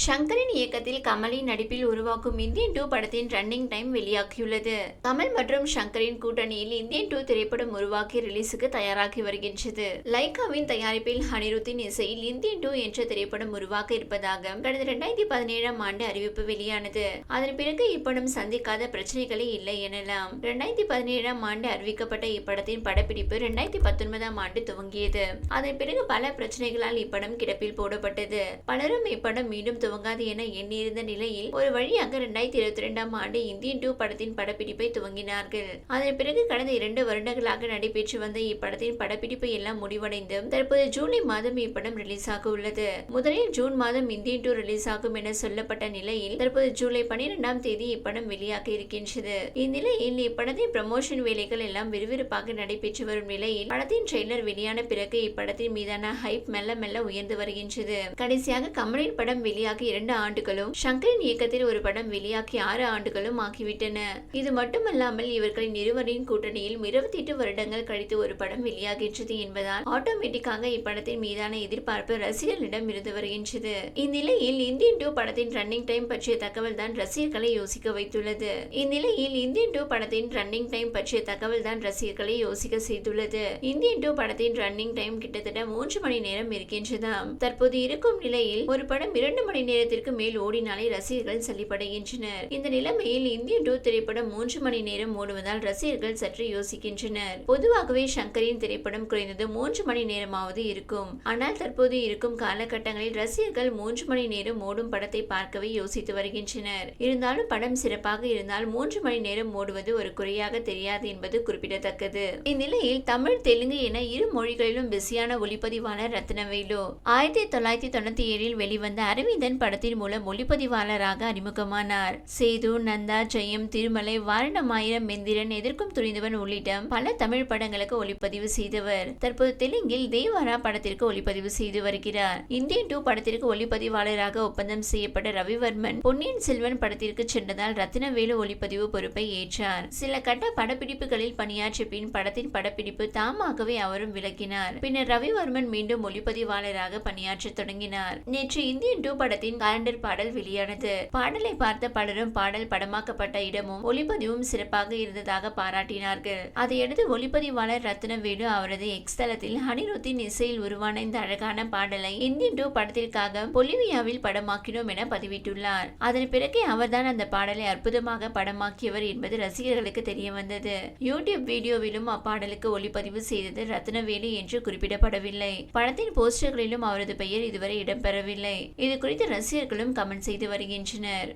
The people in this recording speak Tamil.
ஷங்கரின் இயக்கத்தில் கமலின் நடிப்பில் உருவாக்கும் இந்தியன் டூ படத்தின் ரன்னிங் டைம் வெளியாகியுள்ளது. கமல் மற்றும் ஷங்கரின் கூட்டணியில் இந்தியன் டூ திரைப்படம் உருவாக்கி ரிலீஸுக்கு தயாராகி வருகின்றது. லைகாவின் தயாரிப்பில் ஹனிருத்தின் இசையில் இந்தியன் டூ என்ற திரைப்படம் உருவாக்க இருப்பதாக கடந்த இரண்டாயிரத்தி பதினேழாம் ஆண்டு அறிவிப்பு வெளியானது. அதன் பிறகு இப்படம் சந்திக்காத பிரச்சனைகளே இல்லை எனலாம். இரண்டாயிரத்தி பதினேழாம் ஆண்டு அறிவிக்கப்பட்ட இப்படத்தின் படப்பிடிப்பு இரண்டாயிரத்தி பத்தொன்பதாம் ஆண்டு துவங்கியது. அதன் பிறகு பல பிரச்சனைகளால் இப்படம் கிடப்பில் போடப்பட்டது. பலரும் இப்படம் மீண்டும் துவங்காது என எண்ணியிருந்த நிலையில் ஒரு வழியாக இரண்டாயிரத்தி இருபத்தி இரண்டாம் ஆண்டு இந்தியன் டூ படத்தின் படப்பிடிப்பை துவங்கினார்கள். அதன் பிறகு கடந்த இரண்டு வருடங்களாக நடைபெற்று வந்த இப்படத்தின் படப்பிடிப்பு எல்லாம் முடிவடைந்து தற்போது ஜூலை மாதம் இப்படம் ரிலீஸ் ஆக உள்ளது. முதலில் ஜூன் மாதம் இந்தியன் டூ ரிலீஸ் ஆகும் என சொல்லப்பட்ட நிலையில் தற்போது ஜூலை பனிரெண்டாம் தேதி இப்படம் வெளியாக இருக்கின்றது. இந்நிலையில் இப்படத்தின் ப்ரமோஷன் வேலைகள் எல்லாம் விறுவிறுப்பாக நடைபெற்று வரும் நிலையில் படத்தின் ட்ரெய்லர் வெளியான பிறகு இப்படத்தின் மீதான ஹைப் மெல்ல மெல்ல உயர்ந்து வருகின்றது. கடைசியாக கமலின் படம் வெளியாக வெளியாகி இரண்டு ஆண்டுகளும் சங்கரின் இயக்கத்தில் ஒரு படம் வெளியாகி ஆறு ஆண்டுகளும் ஆகிவிட்டன. இது மட்டுமல்லாமல் இவர்களின் இருவரின் கூட்டணியில் இருபத்தி எட்டு வருடங்கள் கழித்து ஒரு படம் வெளியாகின்றது என்பதால் ஆட்டோமேட்டிக்காக இப்படத்தின் மீதான எதிர்பார்ப்பு ரசிகர்களிடம் இருந்து வருகின்றது. இந்நிலையில் இந்தியன் டூ படத்தின் ரன்னிங் டைம் பற்றிய தகவல் தான் ரசிகர்களை யோசிக்க வைத்துள்ளது. இந்நிலையில் இந்தியன் டூ படத்தின் ரன்னிங் டைம் பற்றிய தகவல் தான் ரசிகர்களை யோசிக்க செய்துள்ளது. இந்தியன் டூ படத்தின் ரன்னிங் டைம் கிட்டத்தட்ட மூன்று மணி நேரம் இருக்கின்றதாம். தற்போது இருக்கும் நிலையில் ஒரு படம் இரண்டு மணி நேரத்திற்கு மேல் ஓடினாலே ரசிகர்கள் சலிப்படைகின்றனர். இந்த நிலைமையில் இந்தியன் டூ திரைப்படம் மூன்று மணி நேரம் ஓடுவதால் ரசிகர்கள் சற்று யோசிக்கின்றனர். பொதுவாகவே சங்கரின் திரைப்படம் குறைந்தது மூன்று மணி நேரமாவது இருக்கும். ஆனால் தற்போது இருக்கும் காலகட்டங்களில் ரசிகர்கள் மூன்று மணி நேரம் ஓடும் படத்தை பார்க்கவே யோசித்து வருகின்றனர். இருந்தாலும் படம் சிறப்பாக இருந்தால் மூன்று மணி நேரம் ஓடுவது ஒரு குறையாக தெரியாது என்பது குறிப்பிடத்தக்கது. இந்நிலையில் தமிழ் தெலுங்கு என இரு மொழிகளிலும் பிஸியான ஒளிப்பதிவாளர் ரத்னவேலு ஆயிரத்தி தொள்ளாயிரத்தி தொண்ணூத்தி ஏழில் வெளிவந்த அரவிந்தன் படத்தின் மூலம் ஒளிப்பதிவாளராக அறிமுகமானார். சேது நந்தா ஜெயம் திருமலை வாரணமாயிரம் மெந்திரன் எதிர்க்கும் துணிந்தவன் உள்ளிட்ட பல தமிழ் படங்களுக்கு ஒளிப்பதிவு செய்தவர். தற்போது தெலுங்கில் தேவாரா படத்திற்கு ஒளிப்பதிவு செய்து வருகிறார். இந்தியன் டூ படத்திற்கு ஒளிப்பதிவாளராக ஒப்பந்தம் செய்யப்பட்ட ரவிவர்மன் பொன்னியின் செல்வன் படத்திற்கு சென்றதால் ரத்தினவேலு ஒளிப்பதிவு பொறுப்பை ஏற்றார். சில கட்ட படப்பிடிப்புகளில் பணியாற்றிய பின் படத்தின் படப்பிடிப்பு தாமாகவே அவரும் விளக்கினார். பின்னர் ரவிவர்மன் மீண்டும் ஒளிப்பதிவாளராக பணியாற்றத் தொடங்கினார். நேற்று இந்தியன் டூ படத்தின் காலண்டர் பாடல் வெளியானது. பாடலை பார்த்த பலரும் பாடல் படமாக்கப்பட்ட இடமும் ஒளிப்பதிவும் சிறப்பாக இருந்ததாக பாராட்டினார்கள். அதையடுத்து ஒளிப்பதிவாளர் ரத்னவேலு அவரது எக்ஸ் தளத்தில் அனிருத்தின் இசையில் உருவான இந்த அழகான பாடலை இந்தியன் டூ படத்திற்காக பொலிவியாவில் படமாக்கினோம் என பதிவிட்டுள்ளார். அதன் பிறகு அவர்தான் அந்த பாடலை அற்புதமாக படமாக்கியவர் என்பது ரசிகர்களுக்கு தெரிய வந்தது யூடியூப் வீடியோவிலும் அப்பாடலுக்கு ஒளிப்பதிவு செய்தது ரத்னவேலு என்று குறிப்பிடப்படவில்லை. படத்தின் போஸ்டர்களிலும் அவரது பெயர் இதுவரை இடம்பெறவில்லை. இது குறித்து ரசிகர்களும் கமெண்ட் செய்து வருகின்றனர்.